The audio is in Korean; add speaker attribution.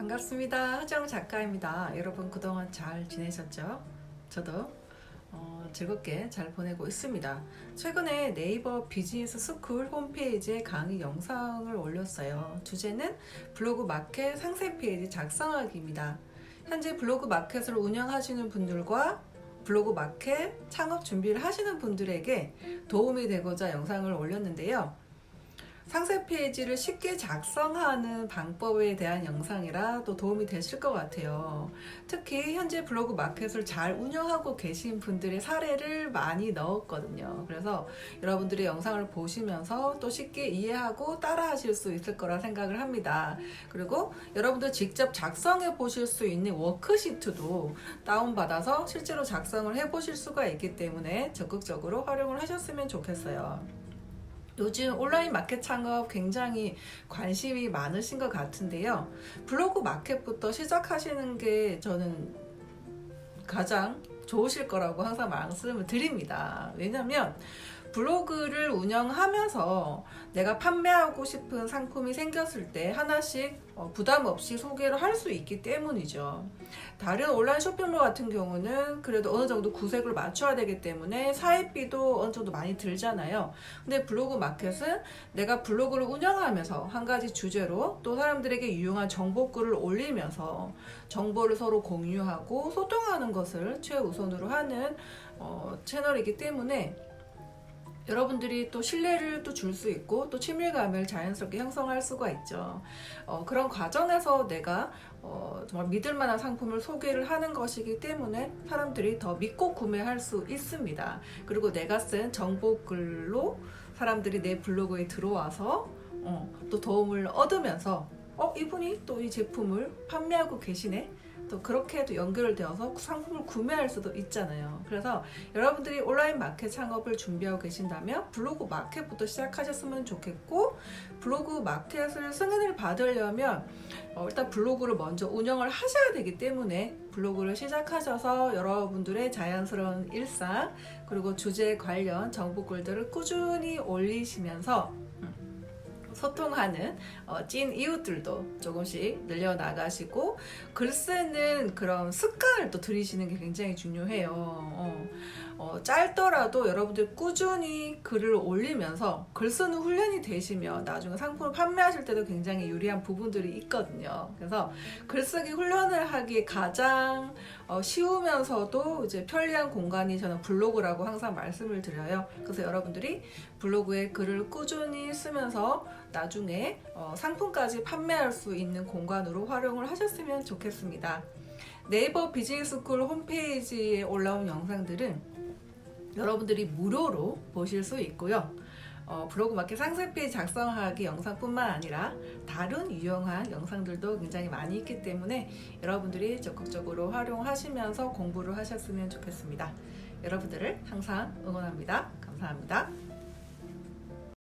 Speaker 1: 반갑습니다. 허정 작가입니다. 여러분 그동안 잘 지내셨죠? 저도 어, 즐겁게 잘 보내고 있습니다. 최근에 네이버 비즈니스 스쿨 홈페이지에 강의 영상을 올렸어요. 주제는 블로그 마켓 상세 페이지 작성하기입니다. 현재 블로그 마켓을 운영하시는 분들과 블로그 마켓 창업 준비를 하시는 분들에게 도움이 되고자 영상을 올렸는데요. 상세 페이지를 쉽게 작성하는 방법에 대한 영상이라 또 도움이 되실 것 같아요. 특히 현재 블로그 마켓을 잘 운영하고 계신 분들의 사례를 많이 넣었거든요. 그래서 여러분들의 영상을 보시면서 또 쉽게 이해하고 따라 하실 수 있을 거라 생각을 합니다. 그리고 여러분들 직접 작성해 보실 수 있는 워크시트도 다운받아서 실제로 작성을 해 보실 수가 있기 때문에 적극적으로 활용을 하셨으면 좋겠어요. 요즘 온라인 마켓 창업 굉장히 관심이 많으신 것 같은데요. 블로그 마켓부터 시작하시는 게 저는 가장 좋으실 거라고 항상 말씀을 드립니다. 왜냐면 블로그를 운영하면서 내가 판매하고 싶은 상품이 생겼을 때 하나씩 어, 부담 없이 소개를 할 수 있기 때문이죠. 다른 온라인 쇼핑몰 같은 경우는 그래도 어느 정도 구색을 맞춰야 되기 때문에 사입비도 어느 정도 많이 들잖아요. 근데 블로그 마켓은 내가 블로그를 운영하면서 한 가지 주제로 또 사람들에게 유용한 정보글을 올리면서 정보를 서로 공유하고 소통하는 것을 최우선으로 하는 어, 채널이기 때문에 여러분들이 또 신뢰를 또 줄 수 있고 또 친밀감을 자연스럽게 형성할 수가 있죠. 어, 그런 과정에서 내가 어, 정말 믿을 만한 상품을 소개를 하는 것이기 때문에 사람들이 더 믿고 구매할 수 있습니다. 그리고 내가 쓴 정보 글로 사람들이 내 블로그에 들어와서 어, 또 도움을 얻으면서 어, 이분이 또 이 제품을 판매하고 계시네. 또 그렇게 도 연결되어서 상품을 구매할 수도 있잖아요. 그래서 여러분들이 온라인 마켓 창업을 준비하고 계신다면 블로그 마켓부터 시작하셨으면 좋겠고 블로그 마켓을 승인을 받으려면 어, 일단 블로그를 먼저 운영을 하셔야 되기 때문에 블로그를 시작하셔서 여러분들의 자연스러운 일상 그리고 주제 관련 정보글들을 꾸준히 올리시면서 소통하는 어, 찐 이웃들도 조금씩 늘려 나가시고 글 쓰는 그런 습관을 또 들이시는 게 굉장히 중요해요. 어, 어, 짧더라도 여러분들 꾸준히 글을 올리면서 글 쓰는 훈련이 되시면 나중에 상품을 판매하실 때도 굉장히 유리한 부분들이 있거든요. 그래서 글쓰기 훈련을 하기 가장 어, 쉬우면서도 이제 편리한 공간이 저는 블로그라고 항상 말씀을 드려요. 그래서 여러분들이 블로그에 글을 꾸준히 쓰면서 나중에 어, 상품까지 판매할 수 있는 공간으로 활용을 하셨으면 좋겠습니다. 네이버 비즈니스 스쿨 홈페이지에 올라온 영상들은 여러분들이 무료로 보실 수 있고요. 어, 블로그 마켓 상세 페이지 작성하기 영상뿐만 아니라 다른 유용한 영상들도 굉장히 많이 있기 때문에 여러분들이 적극적으로 활용하시면서 공부를 하셨으면 좋겠습니다. 여러분들을 항상 응원합니다. 감사합니다.